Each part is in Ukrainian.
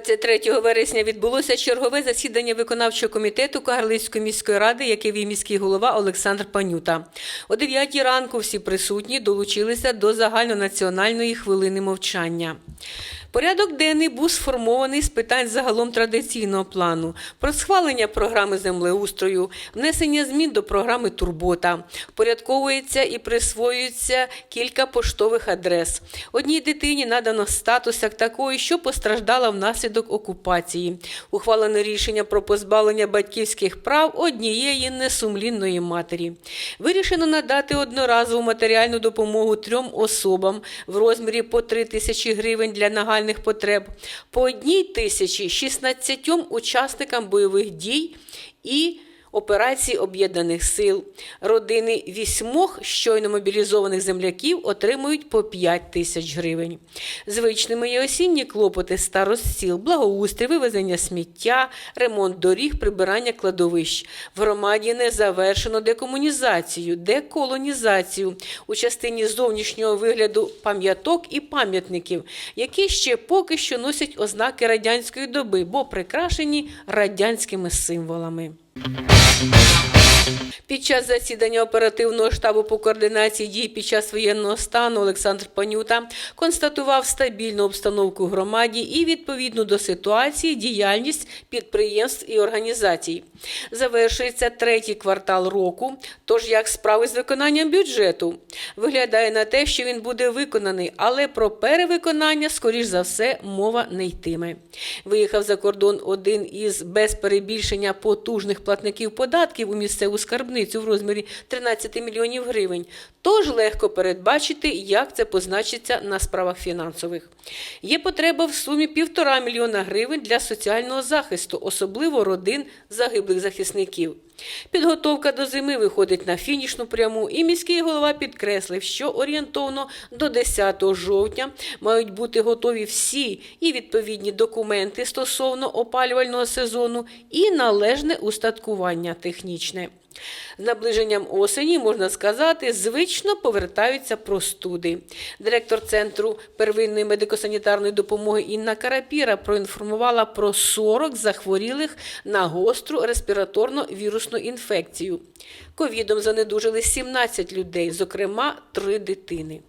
23 вересня відбулося чергове засідання виконавчого комітету Кагарлицької міської ради, яке вів міський голова Олександр Панюта. О 9 ранку всі присутні долучилися до загальнонаціональної хвилини мовчання. Порядок денний був сформований з питань загалом традиційного плану про схвалення програми землеустрою, внесення змін до програми Турбота, впорядковується і присвоюється кілька поштових адрес. Одній дитині надано статус як такої, що постраждала внаслідок окупації. Ухвалене рішення про позбавлення батьківських прав однієї несумлінної матері. Вирішено надати одноразову матеріальну допомогу трьом особам в розмірі по 3 тисячі гривень для нагальних потреб, по одній тисячі 16 учасникам бойових дій і операції Об'єднаних сил. Родини вісьмох щойно мобілізованих земляків отримують по 5 тисяч гривень. Звичними є осінні клопоти старост сіл, благоустрій, вивезення сміття, ремонт доріг, прибирання кладовищ. В громаді не завершено декомунізацію, деколонізацію у частині зовнішнього вигляду пам'яток і пам'ятників, які ще поки що носять ознаки радянської доби, бо прикрашені радянськими символами. Música Під час засідання оперативного штабу по координації дій під час воєнного стану Олександр Панюта констатував стабільну обстановку в громаді і відповідну до ситуації діяльність підприємств і організацій. Завершується третій квартал року. Тож як справи з виконанням бюджету виглядає на те, що він буде виконаний, але про перевиконання, скоріш за все, мова не йтиме. Виїхав за кордон один із без перебільшення потужних платників податків у місцеву скарбницю в розмірі 13 мільйонів гривень. Тож легко передбачити, як це позначиться на справах фінансових. Є потреба в сумі півтора мільйона гривень для соціального захисту, особливо родин загиблих захисників. Підготовка до зими виходить на фінішну пряму, і міський голова підкреслив, що орієнтовно до 10 жовтня мають бути готові всі і відповідні документи стосовно опалювального сезону, і належне устаткування технічне. З наближенням осені, можна сказати, звично повертаються простуди. Директор Центру первинної медико-санітарної допомоги Інна Карапіра проінформувала про 40 захворілих на гостру респіраторно-вірусну інфекцію. Ковідом занедужили 17 людей, зокрема, 3 дитини.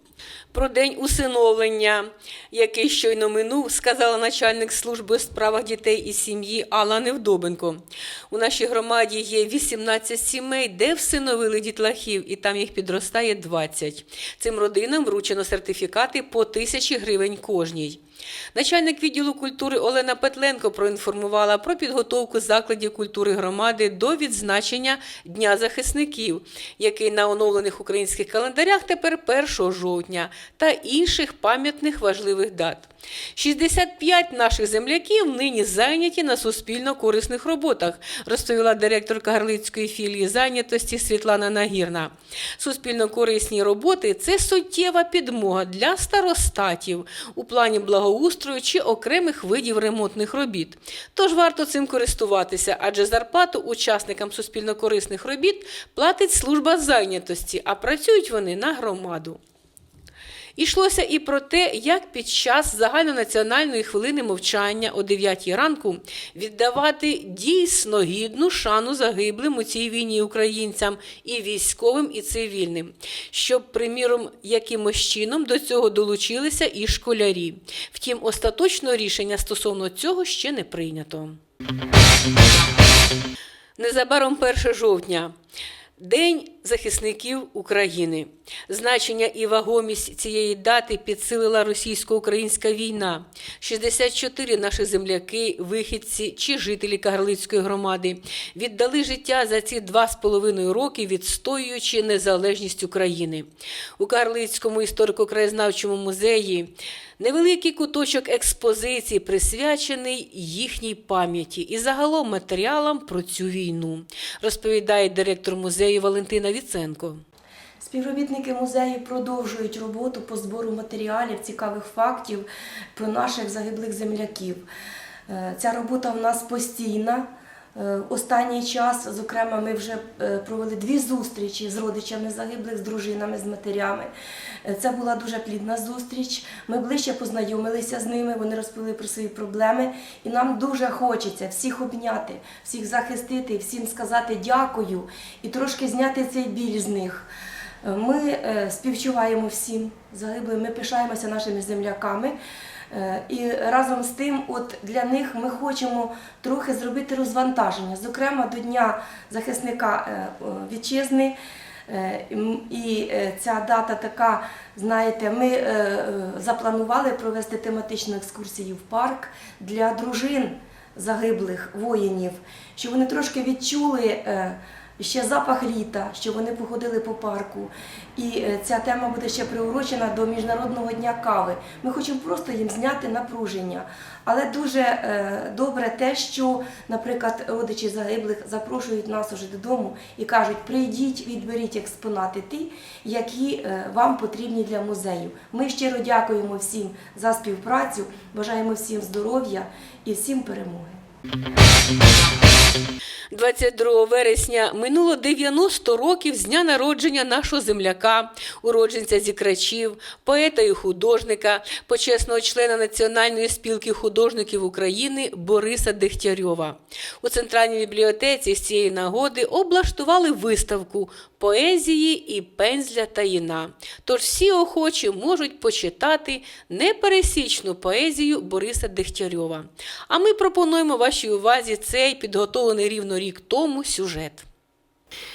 Про день усиновлення, який щойно минув, сказала начальник служби у справах дітей і сім'ї Алла Невдобенко. У нашій громаді є 18 сімей, де всиновили дітлахів, і там їх підростає 20. Цим родинам вручено сертифікати по тисячі гривень кожній. Начальник відділу культури Олена Петленко проінформувала про підготовку закладів культури громади до відзначення Дня захисників, який на оновлених українських календарях тепер 1 жовтня, та інших пам'ятних важливих дат. 65 наших земляків нині зайняті на суспільно корисних роботах, розповіла директорка Гарлицької філії зайнятості Світлана Нагірна. Суспільно корисні роботи це суттєва підмога для старостатів у плані благоустрою чи окремих видів ремонтних робіт. Тож варто цим користуватися, адже зарплату учасникам суспільно корисних робіт платить служба зайнятості, а працюють вони на громаду. Ішлося і про те, як під час загальнонаціональної хвилини мовчання о 9 ранку віддавати дійсно гідну шану загиблим у цій війні українцям і військовим, і цивільним, щоб, приміром, якимось чином до цього долучилися і школярі. Втім, остаточного рішення стосовно цього ще не прийнято. Незабаром 1 жовтня. День захисників України. Значення і вагомість цієї дати підсилила російсько-українська війна. 64 наші земляки, вихідці чи жителі Кагарлицької громади віддали життя за ці два з половиною роки, відстоюючи незалежність України. У Кагарлицькому історико-краєзнавчому музеї невеликий куточок експозиції присвячений їхній пам'яті і загалом матеріалам про цю війну, розповідає директор музею Валентина Віценко. Співробітники музею продовжують роботу по збору матеріалів, цікавих фактів про наших загиблих земляків. Е, Ця робота в нас постійна. Е, Останній час, зокрема, ми вже е, провели дві зустрічі з родичами загиблих, з дружинами, з матерями. Це була дуже плідна зустріч. Ми ближче познайомилися з ними, вони розповіли про свої проблеми. І нам дуже хочеться всіх обняти, всіх захистити, всім сказати дякую і трошки зняти цей біль з них. Ми е, співчуваємо всім загиблим, ми пишаємося нашими земляками. Е, І разом з тим, от для них ми хочемо трохи зробити розвантаження, зокрема до Дня захисника е, вітчизни. І ця дата така, знаєте, ми запланували провести тематичну екскурсію в парк для дружин загиблих воїнів, щоб вони трошки відчули. Ще запах літа, що вони походили по парку. І е, ця тема буде ще приурочена до Міжнародного дня кави. Ми хочемо просто їм зняти напруження. Але дуже е, добре те, що, наприклад, родичі загиблих запрошують нас уже додому і кажуть: прийдіть, відберіть експонати ті, які е, вам потрібні для музею. Ми щиро дякуємо всім за співпрацю, бажаємо всім здоров'я і всім перемоги. 22 вересня минуло 90 років з дня народження нашого земляка, уродженця зікрачів, поета і художника, почесного члена Національної спілки художників України Бориса Дегтярьова. У центральній бібліотеці з цієї нагоди облаштували виставку поезії і пензля таїна. Тож всі охочі можуть почитати непересічну поезію Бориса Дегтярьова. А ми пропонуємо вашій увазі цей підготовлений рівно рік тому сюжет.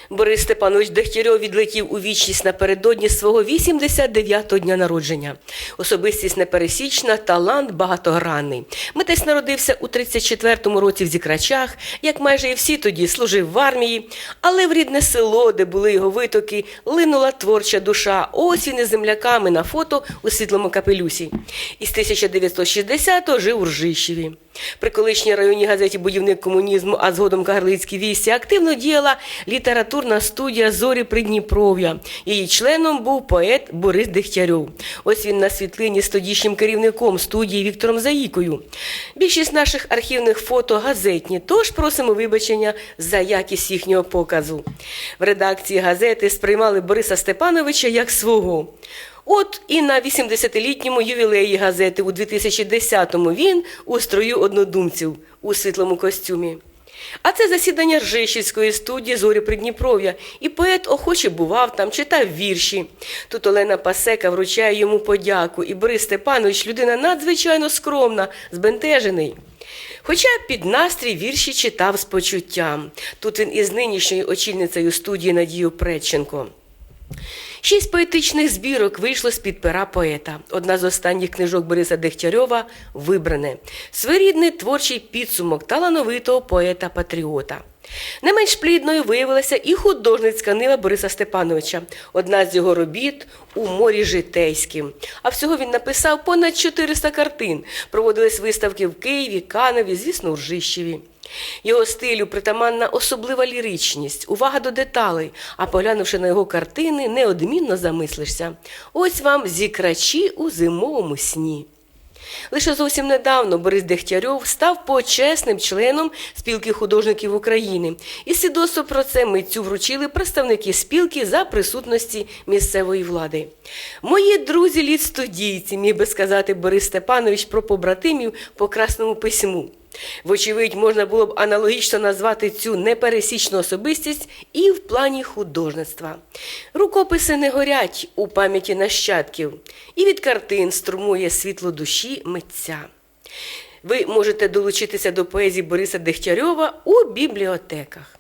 Борис Степанович Дегтярьов відлетів у вічність напередодні свого 89-го дня народження. Особистість непересічна, талант багатогранний. Митець народився у 34-му році в Зікрачах, як майже і всі тоді служив в армії, але в рідне село, де були його витоки, линула творча душа. Ось він із земляками на фото у світлому капелюсі. Із 1960-го жив у Ржищеві. При колишній районній газеті Будівник комунізму, а згодом Кагарлицькій вісі активно діяла літературна студія Зорі Придніпров'я. Її членом був поет Борис Дегтярьов. Ось він на світлині з тодішнім керівником студії Віктором Заїкою. Більшість наших архівних фото газетні, тож просимо вибачення за якість їхнього показу. В редакції газети сприймали Бориса Степановича як свого. От і на 80-літньому ювілеї газети у 2010-му він у строю однодумців у світлому костюмі. А це засідання Ржищівської студії Зорі Придніпров'я, і поет охоче бував там, читав вірші. Тут Олена Пасека вручає йому подяку, і Борис Степанович людина надзвичайно скромна, збентежений. Хоча під настрій вірші читав з почуттям. Тут він із нинішньою очільницею студії Надією Предченко. Шість поетичних збірок вийшло з-під пера поета. Одна з останніх книжок Бориса Дегтярьова вибране. Своєрідний творчий підсумок талановитого поета-патріота. Не менш плідною виявилася і художницька нива Бориса Степановича, одна з його робіт у морі житейським. А всього він написав понад 400 картин. Проводились виставки в Києві, Каневі, звісно, у Ржищеві. Його стилю притаманна особлива ліричність, увага до деталей, а поглянувши на його картини, неодмінно замислишся. Ось вам зікрачі у зимовому сні. Лише зовсім недавно Борис Дегтярьов став почесним членом спілки художників України. І свідоцтво про це митцю вручили представники спілки за присутності місцевої влади. Мої друзі літстудійці, міг би сказати Борис Степанович про побратимів по красному письму. Вочевидь, можна було б аналогічно назвати цю непересічну особистість і в плані художництва. Рукописи не горять у пам'яті нащадків, і від картин струмує світло душі митця. Ви можете долучитися до поезії Бориса Дегтярьова у бібліотеках.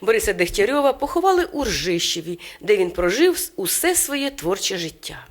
Бориса Дегтярьова поховали у Ржищеві, де він прожив усе своє творче життя.